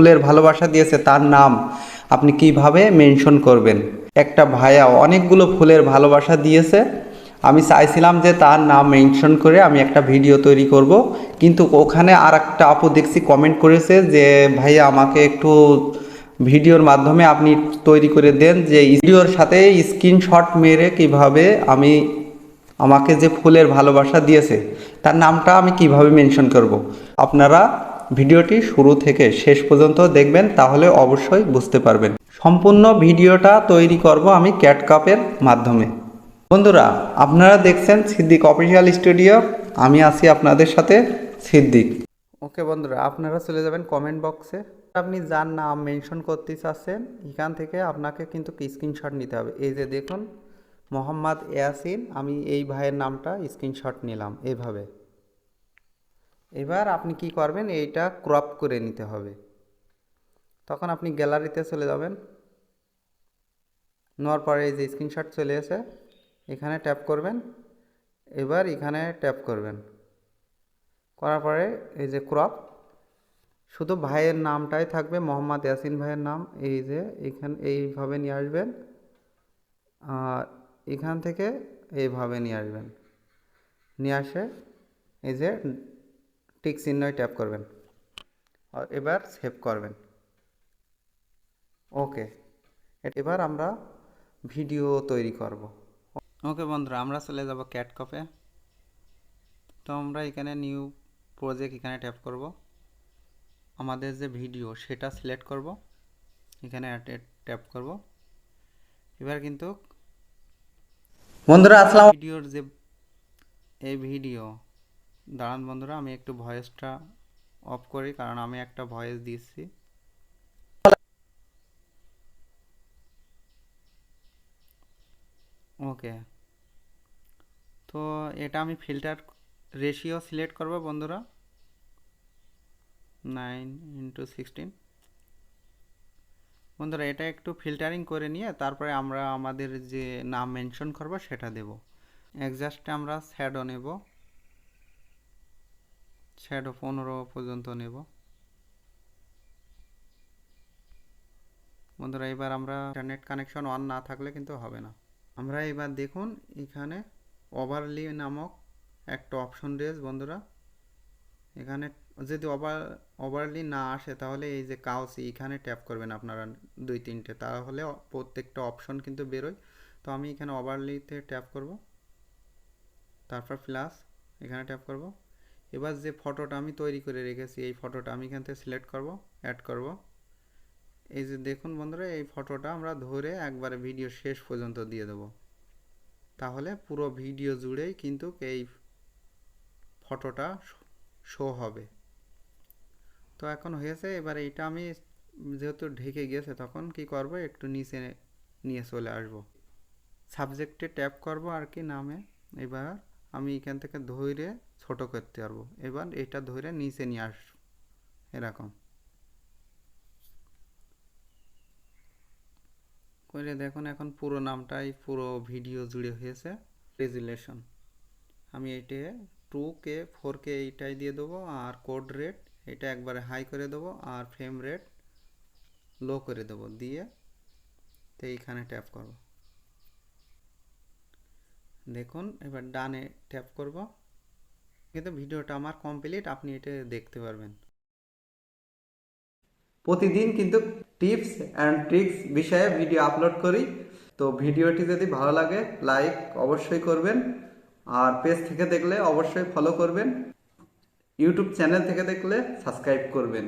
ফুলের ভালোবাসা দিয়েছে, তার নাম আপনি কীভাবে মেনশন করবেন? একটা ভাইয়া অনেকগুলো ফুলের ভালোবাসা দিয়েছে। আমি চাইছিলাম যে তার নাম মেনশন করে আমি একটা ভিডিও তৈরি করব। কিন্তু ওখানে আর একটা আপু দেখছি কমেন্ট করেছে যে, ভাইয়া, আমাকে একটু ভিডিওর মাধ্যমে আপনি তৈরি করে দেন যে, ভিডিওর সাথে স্ক্রিনশট মেরে কীভাবে আমি, আমাকে যে ফুলের ভালোবাসা দিয়েছে, তার নামটা আমি কীভাবে মেনশন করব। আপনারা ভিডিওটি শুরু থেকে শেষ পর্যন্ত দেখবেন, তাহলে অবশ্যই বুঝতে পারবেন। সম্পূর্ণ ভিডিওটা তৈরি করব আমি ক্যাটকাপের মাধ্যমে। বন্ধুরা, আপনারা দেখছেন সিদ্দিক অফিসিয়াল স্টুডিও। আমি আছি আপনাদের সাথে সিদ্দিক। ওকে বন্ধুরা, আপনারা চলে যাবেন কমেন্ট বক্সে আপনি যার নাম মেনশন করতে চাচ্ছেন, এখান থেকে আপনাকে কিন্তু স্ক্রিনশট নিতে হবে। এই যে দেখুন, মোহাম্মদ ইয়াসিন, আমি এই ভাইয়ের নামটা স্ক্রিনশট নিলাম এইভাবে এবার আপনি কি করবেন, এইটা ক্রপ করে নিতে হবে। তখন আপনি গ্যালারিতে চলে যাবেন। নেওয়ার পরে এই যে স্ক্রিনশট চলে এসে এখানে ট্যাপ করবেন। এবার এখানে ট্যাপ করবেন। করার পরে এই যে ক্রপ শুধু ভাইয়ের নামটাই থাকবে, মোহাম্মদ ইয়াসিন ভাইয়ের নাম। এই যে এখান, এইভাবে নিয়ে আসবেন। আর এখান থেকে এইভাবে নিয়ে আসবেন। নিয়ে আসে এই যে টিক চিহ্নয় ট্যাপ করবেন। এবার সেভ করবেন। ওকে। এবার আমরা ভিডিও তৈরি করব। ওকে বন্ধুরা আমরা চলে যাব ক্যাট কপে তো আমরা এখানে নিউ প্রজেক্ট এখানে ট্যাপ করব। আমাদের যে ভিডিও সেটা সিলেক্ট করব। এখানে ট্যাপ করব। এবার কিন্তু বন্ধুরা আসসালাম ভিডিওর যে এই ভিডিও দাঁড়ান বন্ধুরা, আমি একটু ভয়েসটা অফ করি, কারণ আমি একটা ভয়েস দিচ্ছি। ওকে। তো এটা আমি ফিল্টার রেশিও সিলেক্ট করব বন্ধুরা। নাইন ইন্টু সিক্সটিন বন্ধুরা, এটা একটু ফিল্টারিং করে নিয়ে তারপরে আমরা আমাদের যে নাম মেনশন করব সেটা দেব। একজাস্টে আমরা শ্যাডো নেব। শ্যাডো পনেরো পর্যন্ত নেব। বন্ধুরা, এবার আমরা ইন্টারনেট কানেকশন অন না থাকলে কিন্তু হবে না। আমরা এবার দেখুন, এখানে ওভারলি নামক একটা অপশন রয়েছে বন্ধুরা। এখানে যদি ওভার ওভারলি না আসে, তাহলে এই যে কাউসি এখানে ট্যাপ করবেন আপনারা দুই তিনটে। তাহলে প্রত্যেকটা অপশন কিন্তু বেরোয়। তো আমি এখানে ওভারলিতে ট্যাপ করব। তারপর প্লাস এখানে ট্যাপ করব। এবার যে ফটোটা আমি তৈরি করে রেখেছি, এই ফটোটা আমি এখান থেকে সিলেক্ট করব অ্যাড করব। এই যে দেখুন বন্ধুরা, এই ফটোটা আমরা ধরে একবারে ভিডিও শেষ পর্যন্ত দিয়ে দেব। তাহলে পুরো ভিডিও জুড়েই কিন্তু এই ফটোটা শো হবে। তো এখন হয়েছে, এবার এটা আমি যেহেতু ঢেকে গিয়েছে তখন কি করব, একটু নিচে নিয়ে চলে আসব। সাবজেক্টে ট্যাপ করব আর কি নামে। এবার আমি এখান থেকে ধরে ছোট করতে পারব। এবার এটা ধরে নিচে নিয়ে আসব এরকম। করে দেখুন, এখন পুরো নামটাই, পুরো ভিডিও জুড়ে হয়েছে। রেজুলেশন। আমি এইটে টু কে ফোর কে এইটাই দিয়ে দেবো, আর কোড রেট, এটা একবারে হাই করে দেবো, আর ফ্রেম রেট লো করে দেবো, দিয়ে তো এইখানে ট্যাপ করব। দেখুন, এবার ডানে ট্যাপ করব। কিন্তু ভিডিওটা আমার কমপ্লিট আপনি এটা দেখতে পারবেন। প্রতিদিন কিন্তু টিপস অ্যান্ড ট্রিক্স বিষয়ে ভিডিও আপলোড করি। তো ভিডিওটি যদি ভালো লাগে লাইক অবশ্যই করবেন। আর পেজ থেকে দেখলে অবশ্যই ফলো করবেন। ইউটিউব চ্যানেল থেকে দেখলে সাবস্ক্রাইব করবেন।